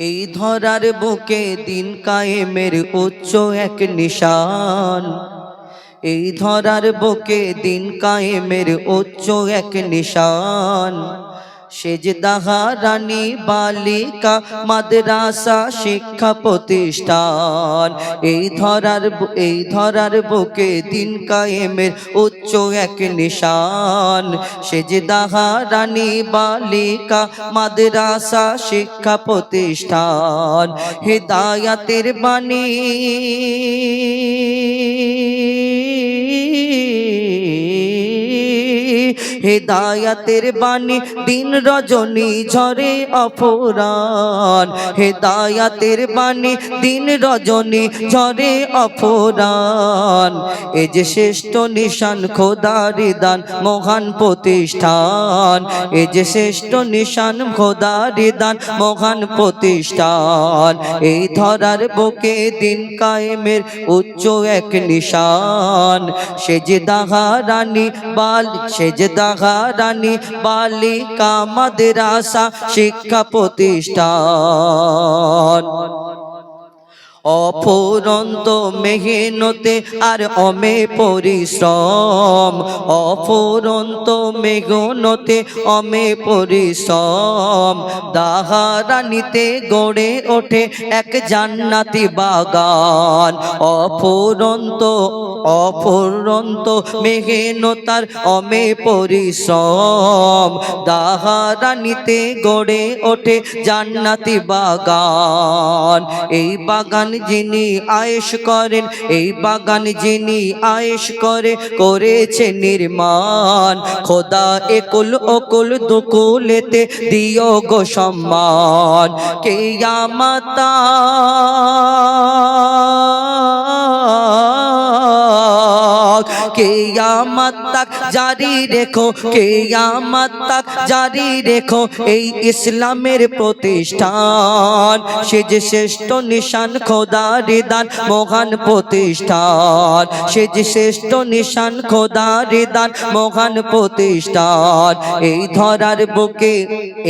এই ধরার বুকে দিন কায়েমের উচ্চ এক নিশান। এই ধরার বুকে দিন কায়েমের উচ্চ এক নিশান। সেজদাহা রানী বালিকা, মাদ্রাসা শিক্ষা প্রতিষ্ঠান। এই ধরার এই ধরার বুকে দিন কায়েমের উচ্চ এক নিশান। সেজদাহা রানী বালিকা, মাদ্রাসা শিক্ষা প্রতিষ্ঠান। হেদায়াতের বাণী হেদায়াতের বাণী, দিন রজনী ঝরে অপরাণ। হেদায়াতের বাণী, দিন রজনী ঝরে অপরাণ। এ যে শ্রেষ্ঠ নিশান, খোদার দান, মহান প্রতিষ্ঠান। এ যে শ্রেষ্ঠ নিশান, খোদার দান, মহান প্রতিষ্ঠান। এই ধরার বুকে দিন কায়েমের উচ্চ এক নিশান। সে যে দাহা রানী বাল, সে যে দাহা রানী বালিকা মাদ্রাসা শিক্ষা প্রতিষ্ঠান। অফুরন্ত মেহনতে আর অমে পরিশ্রম। অফুরন্ত মেঘনতে অমে পরিশ্রম। দাহারানিতে গড়ে ওঠে এক জান্নাতি বাগান। অফুরন্ত অফুরন্ত মেঘনতার অমে পরিশ্রম। দাহারানিতে গড়ে ওঠে জান্নাতি বাগান। এই বাগান যিনি আয়েশ করেন, এই বাগান যিনি আয়েশ করে, করেছে নির্মাণ। খোদা একুল অকুল দুকুলেতে দিও গো সম্মান। কে মাতা কেয়ামত তক জারি রেখো, কেয়ামত তক জারি রেখো, এই ইসলামের প্রতিষ্ঠান সে যে শ্রেষ্ঠ নিশান দান মহান প্রতিষ্ঠান সে যে শ্রেষ্ঠ নিশান দান মহান প্রতিষ্ঠান এই ধরার বুকে,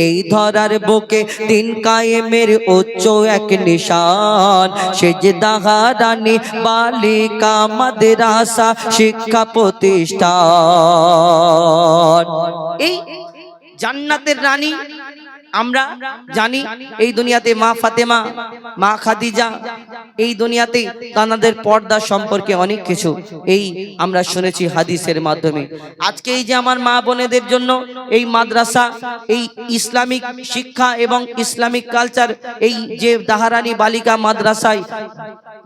এই ধরার বুকে দিন কায়েমের উচ্চ এক নিশান সে যে দাহারানি বালিকা মাদ্রাসা শিক্ষা প্রতিষ্ঠান। এই জান্নাতের রানী আমরা জানি এই দুনিয়াতে মা ফাতেমা, মা খাদিজা, এই দুনিয়াতে তানাদের পর্দা সম্পর্কে অনেক কিছু। এই আমরা শুনেছি হাদিসের মাধ্যমে। আজকে এই যে আমার মা বোনেদের জন্য এই মাদ্রাসা, এই ইসলামিক শিক্ষা এবং ইসলামিক কালচার, এই যে দাহারানি বালিকা মাদ্রাসায়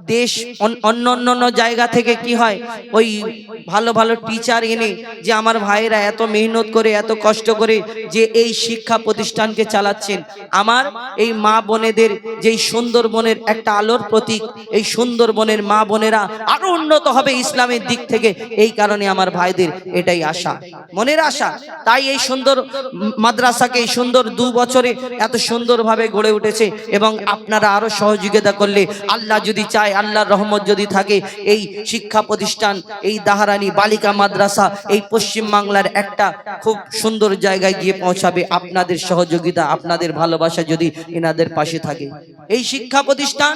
দেশ অন- অন্য অন্য জায়গা থেকে কি হয়, ওই ভালো ভালো টিচার এনে যে আমার ভাইয়েরা এত মেহনত করে, এত কষ্ট করে যে এই শিক্ষা প্রতিষ্ঠানকে চালাচ্ছেন। আমার এই মা বোনেদের যেই সুন্দরবনের একটা আলোর প্রতীক, এই সুন্দরবনের মা বোনেরা আরও উন্নত হবে ইসলামের দিক থেকে, এই কারণে আমার ভাইদের এটাই আশা। মনের আশা, তাই এই সুন্দর মাদ্রাসাকে এই সুন্দর দু বছরে এত সুন্দরভাবে গড়ে উঠেছে এবং আপনারা আরও সহযোগিতা করলে আল্লাহ যদি চায়, আল্লাহর রহমত যদি থাকে, এই শিক্ষা প্রতিষ্ঠান, এই দাহারানি বালিকা মাদ্রাসা, এই পশ্চিম বাংলার একটা খুব সুন্দর জায়গায় গিয়ে পৌঁছাবে আপনাদের সহযোগিতা। আপনাদের ভালোবাসা যদি এনাদের পাশে থাকে। এই শিক্ষা প্রতিষ্ঠান,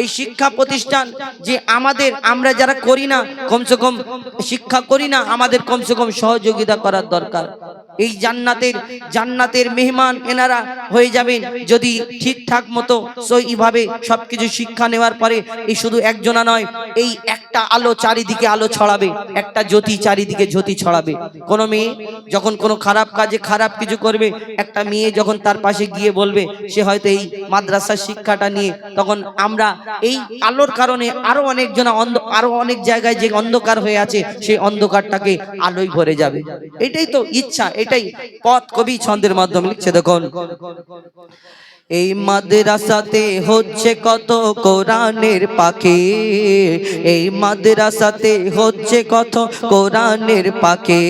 এই শিক্ষা প্রতিষ্ঠান যে আমাদের, আমরা যারা করি না, কমসে কম শিক্ষা করি না, আমাদের কমসে কম সহযোগিতা করার দরকার। এই জান্নাতের জান্নাতের মেহমান এনারা হয়ে যাবেন। যদি ঠিকঠাক মতো সইভাবে সবকিছু শিক্ষা নেওয়ার পরে এই শুধু একজনা নয়, এই একটা আলো চারিদিকে আলো ছড়াবে, একটা জ্যোতি চারিদিকে জ্যোতি ছড়াবে। কোনো মেয়ে যখন কোনো খারাপ কাজে খারাপ কিছু করবে, একটা মেয়ে যখন তার পাশে গিয়ে বলবে, সে হয়তো এই মাদ্রাসার শিক্ষাটা নিয়ে, তখন আমরা এই আলোর কারণে আরও অনেকজন অন্ধ, আরও অনেক জায়গায় যে অন্ধকার হয়ে আছে, সেই অন্ধকারটাকে আলোয় ভরে যাবে। এটাই তো ইচ্ছা এটাই। পথ কবি ছন্দের মাধ্যমে লিখছে দেখুন। এই মাদ্রাসাতে হচ্ছে কত কোরআনের পাখি? এই মাদ্রাসাতে হচ্ছে কত কোরআনের পাখি?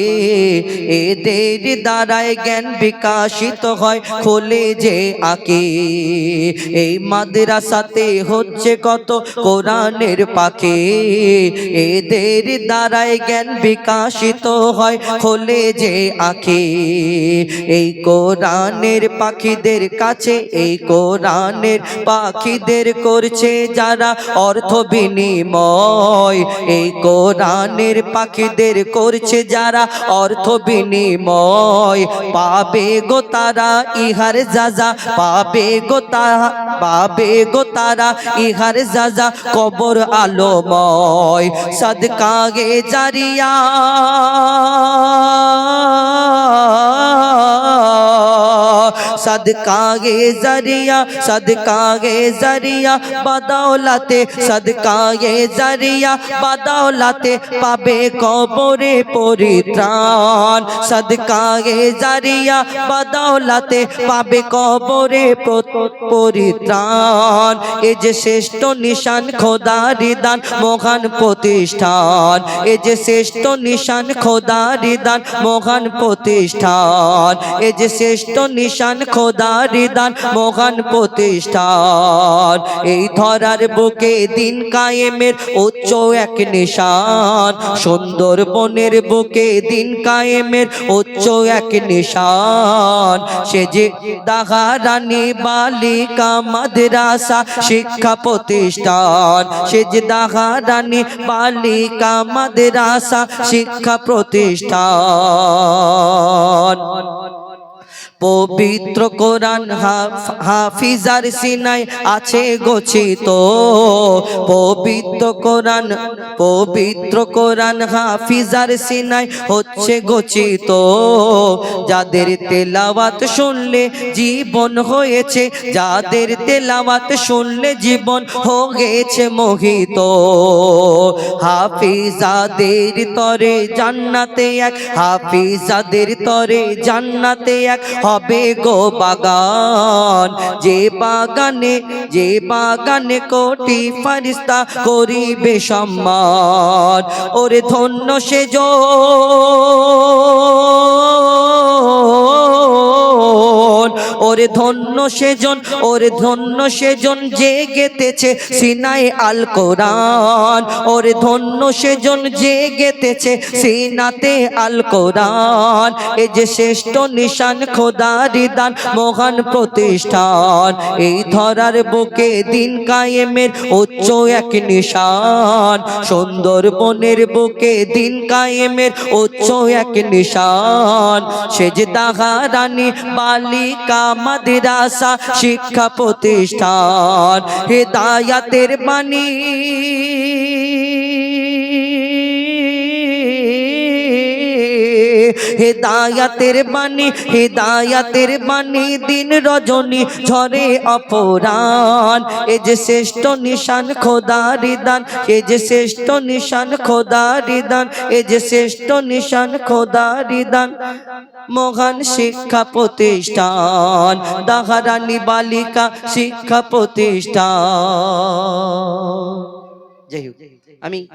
এদের দ্বারায় জ্ঞান বিকাশিত হয় খোলে যে আঁকে। এই মাদ্রাসাতে হচ্ছে কত কোরআনের পাখি? এদের দ্বারায় জ্ঞান বিকাশিত হয় খোলে যে আঁকে। এই কোরআনের পাখিদের কাছে এই কোরআনের পাখিদের করছে যারা অর্থ বিনিময়। এই কোরআনের পাখিদের করছে যারা অর্থ বিনিময়। পাবে গো তারা ইহার যাজা পাবে গো তারা পাবে গো তারা ইহার যাজা কবর আলোময় সদকাগে জারিয়া। সদকাগে জারিয়া সদকাগে জারিয়া বাদাওলাতে সদকাগে জারিয়া বাদাওলাতে পাবে কবরে পরিত্রাণ সদকাগে জারিয়া বাদাওলাতে পাবে কবরে প- পরিত্রাণ এ যে শ্রেষ্ঠ নিশান খোদার দান মহান প্রতিষ্ঠান এ যে শ্রেষ্ঠ নিশান খোদার দান মহান প্রতিষ্ঠান এ যে শ্রেষ্ঠ নিশান খোদার দান, মহান প্রতিষ্ঠান। এই ধরার বুকে দিন কায়েমের উচ্চ এক নিশান। সুন্দর বনের বুকে দিন কায়েমের উচ্চ এক নিশান। সে যে দাগারানি বালিকা, মাদ্রাসা, শিক্ষা প্রতিষ্ঠান। সে যে দাগারানি বালিকা, মাদ্রাসা, শিক্ষা প্রতিষ্ঠান। পবিত্র কোরআন হাফ- হাফিজার সিনাই আছে গচ্ছিত। পবিত্র কোরআন পবিত্র কোরআন হাফিজার সিনাই হচ্ছে গচ্ছিত। যাদের তেলাওয়াত শুনলে জীবন হয়েছে, যাদের তেলাওয়াত শুনলে জীবন হয়েছে মোহিত। হাফিজাদের তরে জান্নাতে এক, হাফিজাদের তরে জান্নাতে এক হবে গো বাগান। যে বাগানে যে বাগানে কোটি ফারিস্তা করিবে সম্মান। ওরে ধন্য সে ওরে ধন্য সেজন, ওরে ধন্য সেজন যে গেতেছে সিনাই আল কোরআন। ওরে ধন্য সেজন যে গেতেছে সিনাতে আল কোরআন। এ যে শ্রেষ্ঠ নিশান খোদারি দান, মহান প্রতিষ্ঠান। এই ধরার বুকে দিন কায়েমের উচ্চ এক নিশান। সুন্দর বনের বুকে দিন কায়েমের উচ্চ এক নিশান। সেজদা রানী বালিকা মাদ্রাসা শিক্ষা প্রতিষ্ঠান হেদায়াতের বাণী। হেদায়াতের বাণী হেদায়াতের বাণী, দিন রজনী, ঝরে অপরাণ। এ যে শ্রেষ্ঠ নিশান, খোদার দান। এ যে শ্রেষ্ঠ নিশান, খোদার দান। এ যে শ্রেষ্ঠ নিশান, খোদার দান। মহান শিক্ষা প্রতিষ্ঠান, দাহারানি বালিকা শিক্ষা প্রতিষ্ঠান। যাই হোক। আমি